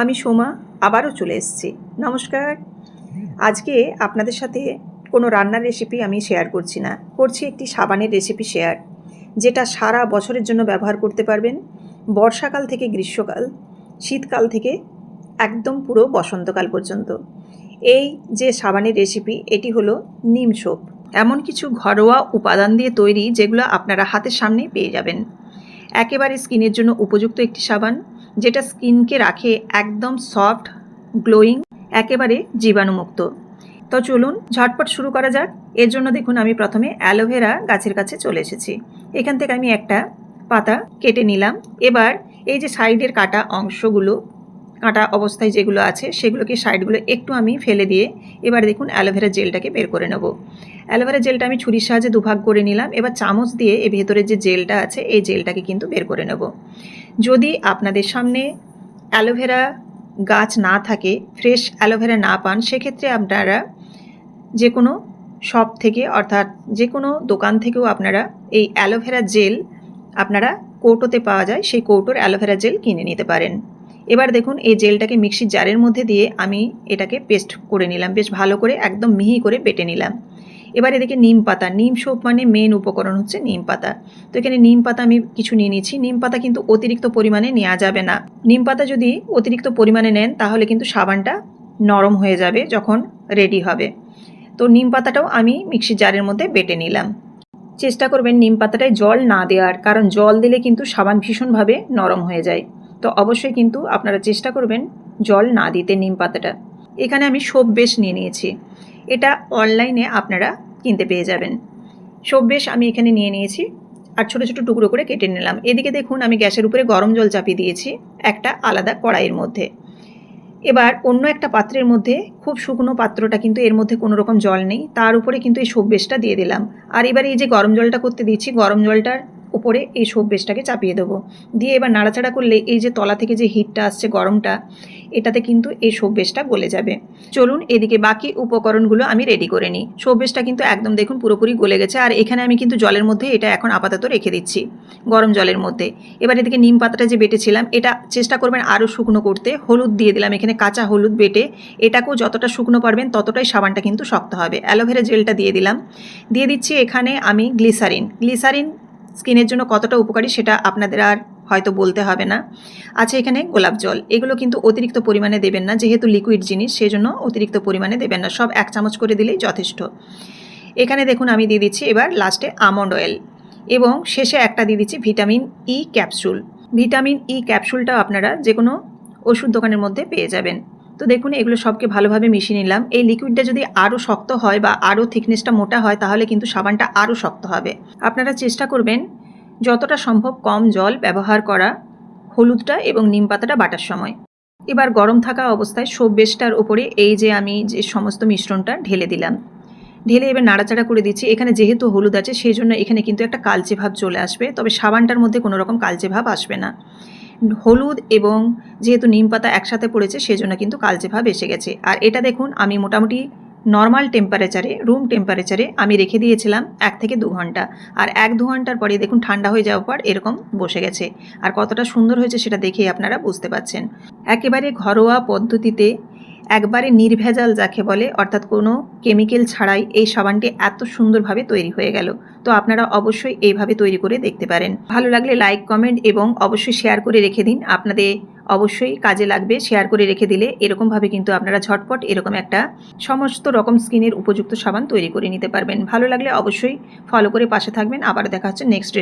আমি সোমা আবারও চলে এসেছি। নমস্কার। আজকে আপনাদের সাথে কোনো রান্নার রেসিপি আমি শেয়ার করছি না। করছি একটি সাবানের রেসিপি শেয়ার যেটা সারা বছরের জন্য ব্যবহার করতে পারবেন। বর্ষাকাল থেকে গ্রীষ্মকাল, শীতকাল থেকে একদম পুরো বসন্তকাল পর্যন্ত। এই যে সাবানের রেসিপি এটি হলো নিম সোপ এমন কিছু ঘরোয়া উপাদান দিয়ে তৈরি যেগুলো আপনারা হাতের সামনে পেয়ে যাবেন। একেবারে স্কিনের জন্য উপযুক্ত একটি সাবান যেটা স্কিনকে রাখে একদম সফট, গ্লোয়িং, একেবারে জীবাণুমুক্ত। তো চলুন ঝটপট শুরু করা যাক। এর জন্য দেখুন আমি প্রথমে অ্যালোভেরা গাছের কাছে চলে এসেছি। এখান থেকে আমি একটা পাতা কেটে নিলাম। এবার এই যে সাইডের কাটা অংশগুলো, কাটা অবস্থায় যেগুলো আছে, সেগুলোকে সাইডগুলো একটু আমি ফেলে দিয়ে এবার দেখুন অ্যালোভেরা জেলটাকে বের করে নেব। অ্যালোভেরা জেলটা আমি ছুরির সাহায্যে দুভাগ করে নিলাম। এবার চামচ দিয়ে এর ভেতরে যে জেলটা আছে, এই জেলটাকে কিন্তু বের করে নেব। যদি আপনাদের সামনে অ্যালোভেরা গাছ না থাকে ফ্রেশ অ্যালোভেরা না পান, সেক্ষেত্রে আপনারা যে কোনো শপ থেকে অর্থাৎ যে কোনো দোকান থেকেও আপনারা এই অ্যালোভেরা জেল আপনারা কৌটোতে পাওয়া যায়, সেই কৌটোর অ্যালোভেরা জেল কিনে নিতে পারেন। এবার দেখুন, এই জেলটাকে মিক্সির জারের মধ্যে দিয়ে আমি এটাকে পেস্ট করে নিলাম। বেশ ভালো করে, একদম মিহি করে বেটে নিলাম। এবার এদিকে নিম পাতা। নিম সোপ মানে মেন উপকরণ হচ্ছে নিম পাতা। তো এখানে নিম পাতা আমি কিছু নিয়ে নিচ্ছি নিম পাতা কিন্তু অতিরিক্ত পরিমাণে নেওয়া যাবে না। নিম পাতা যদি অতিরিক্ত পরিমাণে নেন, তাহলে কিন্তু সাবানটা নরম হয়ে যাবে যখন রেডি হবে। তো নিম পাতাটাও আমি মিক্সির জারের মধ্যে বেটে নিলাম। চেষ্টা করবেন নিম পাতাটায় জল না দেওয়ার, কারণ জল দিলে কিন্তু সাবান ভীষণভাবে নরম হয়ে যায়। তো অবশ্যই কিন্তু আপনারা চেষ্টা করবেন জল না দিতে নিম পাতাটা। এখানে আমি সোপ বেশ নিয়ে নিয়েছি। এটা অনলাইনে আপনারা কিনতে পেয়ে যাবেন। সোপ বেশ আমি এখানে নিয়ে নিয়েছি আর ছোটো ছোটো টুকরো করে কেটে নিলাম। এদিকে দেখুন, আমি গ্যাসের উপরে গরম জল চাপিয়ে দিয়েছি একটা আলাদা কড়াইয়ের মধ্যে। এবার অন্য একটা পাত্রের মধ্যে খুব শুকনো পাত্রটা কিন্তু এর মধ্যে কোনো রকম জল নেই, তার উপরে কিন্তু এই সোপ বেশটা দিয়ে দিলাম। আর এবার এই যে গরম জলটা করতে দিচ্ছি, গরম জলটার উপরে এই সোপ বেশটাকে চাপিয়ে দেবো। দিয়ে এবার নাড়াচাড়া করলে এই যে তলা থেকে যে হিটটা আসছে, গরমটা এটাতে কিন্তু এই সোপ বেশটা গলে যাবে। চলুন এদিকে বাকি উপকরণগুলো আমি রেডি করে নিই। সোপ কিন্তু একদম দেখুন পুরোপুরি গলে গেছে, আর এখানে আমি কিন্তু জলের মধ্যে এটা এখন আপাতত রেখে দিচ্ছি, গরম জলের মধ্যে। এবার এদিকে নিম পাতাটা যে বেটেছিলাম, এটা চেষ্টা করবেন আরও শুকনো করতে। হলুদ দিয়ে দিলাম এখানে কাঁচা হলুদ বেটে। এটাকেও যতটা শুকনো পারবেন ততটাই সাবানটা কিন্তু শক্ত হবে। অ্যালোভেরা জেলটা দিয়ে দিলাম। দিয়ে দিচ্ছি এখানে আমি গ্লিসারিন। গ্লিসারিন স্কিনের জন্য কতটা উপকারী সেটা আপনাদের আর হয়তো বলতে হবে না। আছে এখানে গোলাপ জল। এগুলো কিন্তু অতিরিক্ত পরিমাণে দেবেন না, যেহেতু লিকুইড জিনিস সেই জন্য অতিরিক্ত পরিমাণে দেবেন না। সব এক চামচ করে দিলেই যথেষ্ট। এখানে দেখুন আমি দিয়ে দিচ্ছি এবার লাস্টে আমন্ড অয়েল এবং শেষে একটা দিয়ে দিচ্ছি vitamin E capsule vitamin E ক্যাপসুলটাও আপনারা যে কোনো ওষুধ দোকানের মধ্যে পেয়ে যাবেন। তো দেখুন এগুলো সবকে ভালোভাবে মিশিয়ে নিলাম। এই লিকুইডটা যদি আরও শক্ত হয় বা আরও থিকনেসটা মোটা হয়, তাহলে কিন্তু সাবানটা আরও শক্ত হবে। আপনারা চেষ্টা করবেন যতটা সম্ভব কম জল ব্যবহার করা, হলুদটা এবং নিম পাতাটা বাটার সময়। এবার গরম থাকা অবস্থায় সোপ বেশটার ওপরে এই যে আমি যে সমস্ত মিশ্রণটা ঢেলে দিলাম। ঢেলে এবার নাড়াচাড়া করে দিচ্ছি। এখানে যেহেতু হলুদ আছে সেই জন্য এখানে কিন্তু একটা কালচে ভাব চলে আসবে। তবে সাবানটার মধ্যে কোনো রকম কালচে ভাব আসবে না। হলুদ এবং যেহেতু নিম পাতা একসাথে পড়েছে, সেজন্য কিন্তু কালচে ভাব এসে গেছে। আর এটা দেখুন, আমি মোটামুটি নর্মাল টেম্পারেচারে রুম টেম্পারেচারে আমি রেখে দিয়েছিলাম এক থেকে দু ঘণ্টা। আর এক দু ঘণ্টার পরে দেখুন ঠান্ডা হয়ে যাওয়ার পর এরকম বসে গেছে। আর কতটা সুন্দর হয়েছে সেটা দেখেই আপনারা বুঝতে পাচ্ছেন একেবারে ঘরোয়া পদ্ধতিতে একবারে নির্ভেজাল যাকে বলে, অর্থাৎ কোনো কেমিক্যাল ছাড়াই এই সাবানটি এত সুন্দরভাবে তৈরি হয়ে গেল। তো আপনারা অবশ্যই এইভাবে তৈরি করে দেখতে পারেন। ভালো লাগলে লাইক কমেন্ট এবং অবশ্যই শেয়ার করে রেখে দিন। আপনাদের অবশ্যই কাজে লাগবে শেয়ার করে রেখে দিলে। এরকমভাবে কিন্তু আপনারা ঝটপট এরকম একটা সমস্ত রকম স্কিনের উপযুক্ত সাবান তৈরি করে নিতে পারবেন। ভালো লাগলে অবশ্যই ফলো করে পাশে থাকবেন। আবার দেখা হচ্ছে নেক্সট